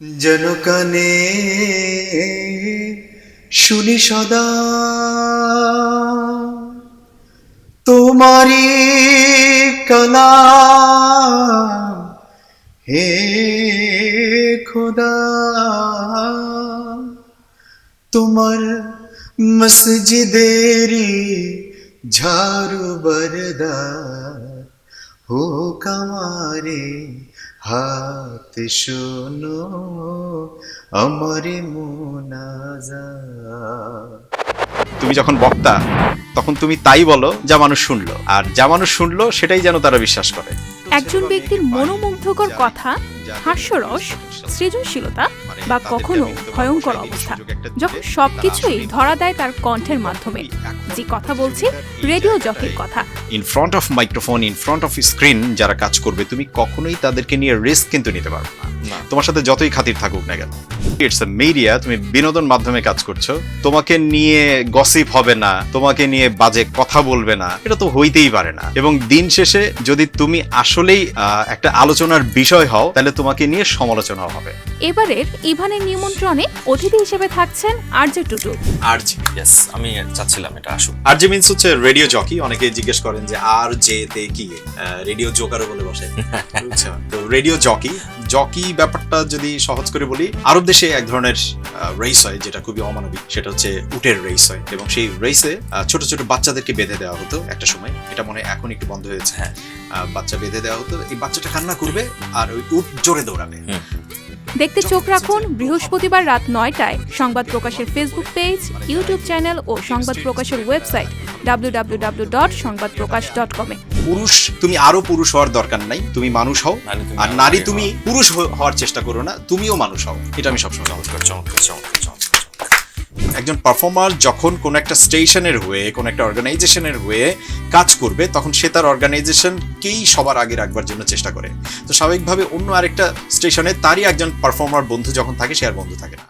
যেন কানে শুনি সদা। তোমারি কলা হে খোদা। তোমার মসজিদেরি ঝাড়ু বরদার हो কামারে হাত শোনো আমারে মোনাজা। তুমি যখন বক্তা, তখন তুমি তাই বলো, যা মানুষ শুনলো। আর যা মানুষ শুনলো, সেটাই যেন তারা বিশ্বাস করে। একজন ব্যক্তির মনোমুগ্ধকর কথা হাস্যরস সৃজনশীলতা বা কখনো ভয়ঙ্কর অবস্থা যখন সবকিছুই ধরা দেয় তার কণ্ঠের মাধ্যমে। যে কথা বলছি রেডিও জকির কথা। In front of microphone in front of screen যারা কাজ করবে তুমি কখনোই তাদেরকে নিয়ে রিস্ক কিন্তু নিতে পারবে না। তোমার সাথে যতই খাতির থাকুক না কেন। ইটস এ মিডিয়া তুমি বিনোদন মাধ্যমে কাজ করছ। তোমাকে নিয়ে গসিপ হবে না তোমাকে নিয়ে বাজে কথা বলবে না এটা তো হইতেই পারে না। এবং দিন শেষে যদি তুমি আসলেই একটা আলোচনার বিষয় হও তাহলে তোমাকে নিয়ে সমালোচনা হবে। এবারের ইভানের নিমন্ত্রণে অতিথি হিসেবে থাকছেন আরজে টুটু আরজি ইয়েস আমি চাচ্ছিলাম এটা আসুক। আরজি মিন্স হচ্ছে রেডিও জকি অনেকে জিজ্ঞেস করেন যে আর জে তে কি রেডিও জোকারও বলে বসে। বুঝছ? তো রেডিও জকি জকি ব্যাপারটা যদি সহজ করে বলি আরব দেশে এক ধরনের রেস হয় যেটা খুবই অমানবিক। সেটা হচ্ছে উটের রেস হয় এবং সেই রেসে ছোট ছোট বাচ্চাদেরকে বেঁধে দেওয়া হতো একটা সময়। এটা মনে হয় এখন একটু বন্ধ হয়েছে। হ্যাঁ। বাচ্চা বেঁধে দেওয়া হতো। এই বাচ্চাটা কান্না করবে আর ওই উট জোরে দৌড়াবে। দেখতে চোখ রাখুন বৃহস্পতিবার রাত নয়টায়। সংবাদ প্রকাশের ফেসবুক পেজ ইউটিউব চ্যানেল ও সংবাদ প্রকাশের ওয়েবসাইট ডাব্লিউ ডট সংবাদ প্রকাশ ডট কমে পুরুষ তুমি আরও পুরুষ হওয়ার দরকার নাই। তুমি মানুষ হও। আর নারী তুমি পুরুষ হওয়ার চেষ্টা করো না তুমিও মানুষ হও। এটা আমি সবসময় চমৎকার চমৎকার চমৎকার। একজন পারফর্মার যখন কোন একটা স্টেশনের হয়ে, কোন একটা অর্গানাইজেশনের হয়ে কাজ করবে, তখন সে তার অর্গানাইজেশনকেই সবার আগে রাখবার জন্য চেষ্টা করে। তো স্বাভাবিকভাবে অন্য আরেকটা স্টেশনে তারই একজন পারফর্মার বন্ধু যখন থাকে, সে আর বন্ধু থাকে না।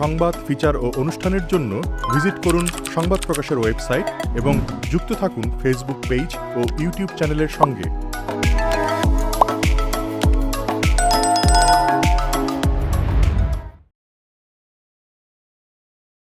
সংবাদ, ফিচার ও অনুষ্ঠানের জন্য ভিজিট করুন সংবাদ প্রকাশের ওয়েবসাইট এবং যুক্ত থাকুন ফেসবুক পেজ ও ইউটিউব চ্যানেলের সঙ্গে।